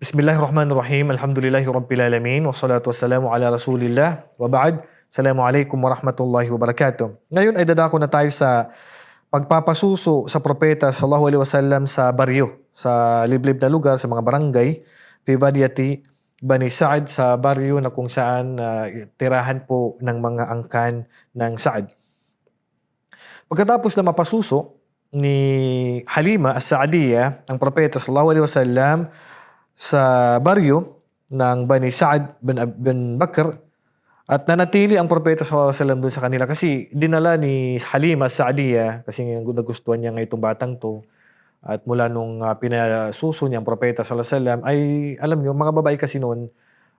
Bismillahirrahmanirrahim. Alhamdulillahi Rabbil Alamin. Wassalatu wassalamu ala Rasulillah. Wa ba'd. Assalamualaikum warahmatullahi wabarakatuh. Ngayon ay dadako na tayo sa pagpapasuso sa propeta sallallahu alaihi wasallam sa baryo, sa liblib na lugar, sa mga barangay, fi Badiyati, Bani Saad sa baryo na kung saan ah, tirahan po ng mga angkan ng Saad. Pagkatapos na mapasuso ni Halima as-Saadiyya, ang propeta sallallahu alaihi wasallam sa baryo ng Bani Saad bin, bin Bakr at nanatili ang propeta sallallahu alaihi wasallam doon sa kanila kasi dinala ni Halima as-Saadiyya kasi nagustuhan niya nga itong batang to at mula nung uh, pinasuso niya ang propeta sallallahu alaihi wasallam ay alam niyo mga babae kasi noon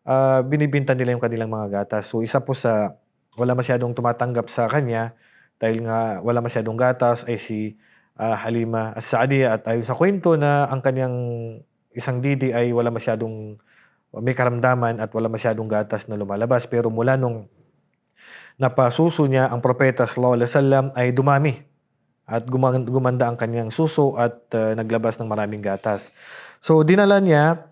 ah, binibinta nila yung kanilang mga gatas. So isa po sa wala masyadong tumatanggap sa kanya dahil nga wala masyadong gatas ay si ah, Halima as-Saadiyya at ayon sa kwento na ang kanyang isang didi ay wala masyadong may karamdaman at wala masyadong gatas na lumalabas pero mula nung napasuso niya ang propeta sallallahu alaihi wasallam ay dumami at guman- gumanda ang kanyang suso at ah, naglabas ng maraming gatas. So dinala niya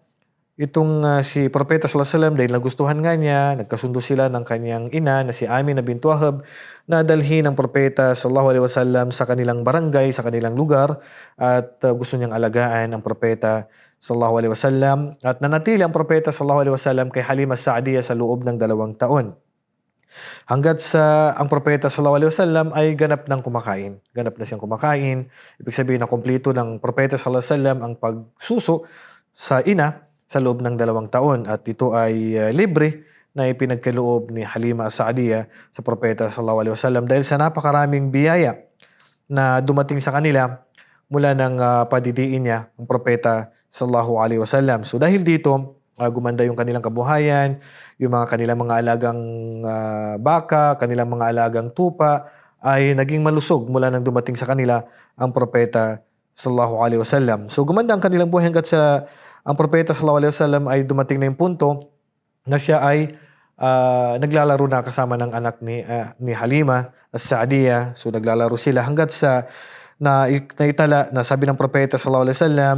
itong ah, si propeta sallallahu alaihi wasallam dahil nagustuhan nga niya, nagkasundo sila ng kanyang ina na si Amina bint Wahab na dalhin ang propeta sallallahu alaihi wasallam sa kanilang barangay, sa kanilang lugar at ah, gusto niyang alagaan ang propeta sallallahu alaihi wasallam at nanatili ang propeta sallallahu alaihi wasallam kay Halima Saadiyya sa loob ng dalawang taon. Hanggat sa ang propeta sallallahu alaihi wasallam ay ganap ng kumakain. Ganap na siyang kumakain. Ibig sabihin na kumpleto ng propeta sallallahu alaihi wasallam ang pagsuso sa ina sa loob ng dalawang taon at ito ay uh, libre na ipinagkaloob ni Halima As-Saadiyya sa propeta sallallahu alaihi wasallam dahil sa napakaraming biyaya na dumating sa kanila mula ng uh, padidiin niya ang propeta sallallahu alaihi wasallam. So dahil dito uh, gumanda yung kanilang kabuhayan, yung mga kanilang mga alagang ah, baka, kanilang mga alagang tupa ay naging malusog mula nang dumating sa kanila ang propeta sallallahu alaihi wasallam. So gumanda ang kanilang buhay hanggat sa ang propeta sallallahu alaihi wasallam ay dumating na yung punto na siya ay ah, naglalaro na kasama ng anak ni ah, ni Halima as-Saadiyya. So naglalaro sila hanggat sa na naitala na sabi ng propeta sallallahu alaihi wasallam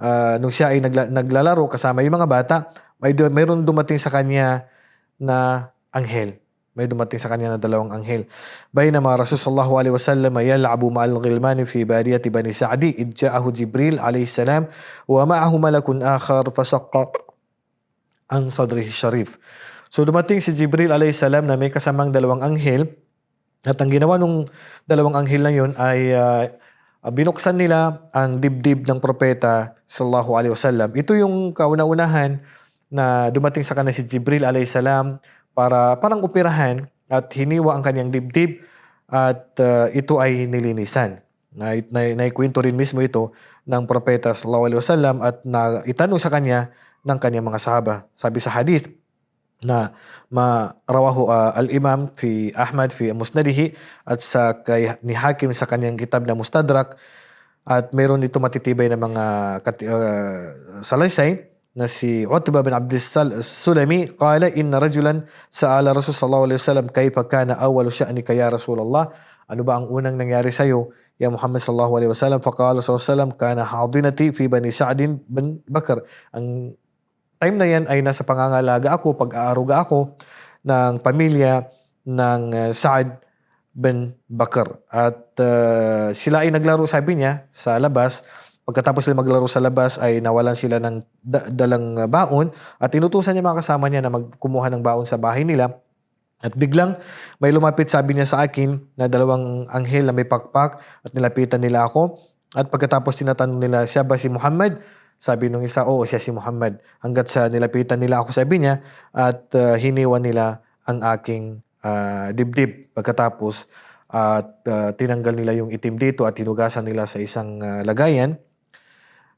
ah, nung siya ay nagla- naglalaro kasama yung mga bata, may mayroon dumating sa kanya na anghel. May dumating sa kanya na dalawang anghel. Bainama Rasul sallallahu alaihi wasallam yal'abu ma'al ghilmani fi bariyati bani Sa'di id ja'ahu Jibril alayhi salam wa ma'ahu malakun akhar fasaqqa ang sadrihi sharif. So dumating si Jibril alayhi salam na may kasamang dalawang anghel at ang ginawa nung dalawang anghel na yun ay ah, binuksan nila ang dibdib ng propeta sallallahu alaihi wasallam. Ito yung kauna-unahan na dumating sa kanya si Jibril alayhi salam para parang operahan at hiniwa ang kanyang dibdib at ah, ito ay nilinisan. Na, na, naikwento rin mismo ito ng propeta sallallahu alaihi wasallam at na itanong sa kanya ng kanyang mga sahaba. Sabi sa hadith, na ma rawahu ah, al-Imam fi Ahmad fi Musnadihi at sa kay ni Hakim sa kanyang kitab na Mustadrak at meron dito matitibay na mga kat- ah, salaysay na si Utbah bin Abdul Sal- Sulami qala inna rajulan sa'ala Rasul sallallahu alaihi wasallam kayfa kana awwalu sha'nika ya Rasulullah ano ba ang unang nangyari sa iyo ya Muhammad sallallahu alaihi wasallam faqala sallallahu alaihi wasallam kana hadinati fi bani Sa'd bin Bakr ang time na yan ay nasa pangangalaga ako, pag-aaruga ako ng pamilya ng uh, Saad bin Bakr. At uh, sila ay naglaro, sabi niya, sa labas. Pagkatapos sila maglaro sa labas ay nawalan sila ng da- dalang uh, baon at inutusan niya mga kasama niya na magkumuha ng baon sa bahay nila. At biglang may lumapit sabi niya sa akin na dalawang anghel na may pakpak at nilapitan nila ako. At pagkatapos tinatanong nila, siya ba si Muhammad? Sabi nung isa, oo, siya si Muhammad. Hanggat sa nilapitan nila ako, sabi niya, at uh, hiniwan nila ang aking ah, dibdib. Pagkatapos, at uh, tinanggal nila yung itim dito at tinugasan nila sa isang ah, lagayan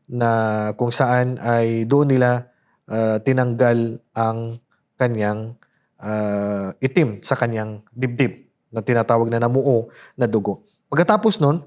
na kung saan ay doon nila ah, tinanggal ang kanyang ah, itim sa kanyang dibdib na tinatawag na namuo na dugo. Pagkatapos nun,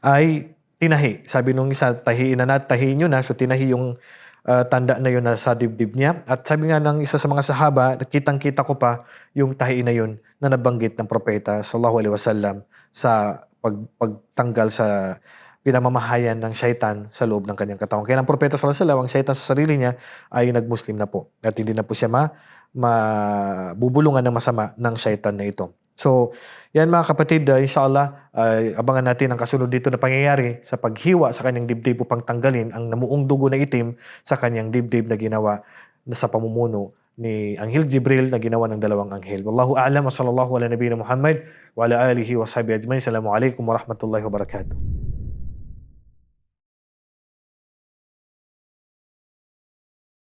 ay tinahi. Sabi nung isa, tahiin na natin, tahiin nyo na. So tinahi yung ah, tanda na yun na sa dibdib niya. At sabi nga ng isa sa mga sahaba, kitang-kita ko pa yung tahi na yun na nabanggit ng propeta sallallahu alaihi wasallam sa pag, pagtanggal sa pinamamahayan ng syaitan sa loob ng kanyang katawan. Kaya ang propeta sallallahu alaihi ang syaitan sa sarili niya ay nagmuslim na po. At hindi na po siya ma, mabubulungan ng masama ng syaitan na ito. So, yan mga kapatid, uh, inshallah, ay abangan natin ang kasunod dito na pangyayari sa paghiwa sa kanyang dibdib upang tanggalin ang namuong dugo na itim sa kanyang dibdib na ginawa na sa pamumuno ni Anghel Jibril na ginawa ng dalawang anghel. Wallahu a'lam wa sallallahu ala nabiyina Muhammad wa ala alihi wa sahbihi ajma'in. Assalamualaikum warahmatullahi wabarakatuh.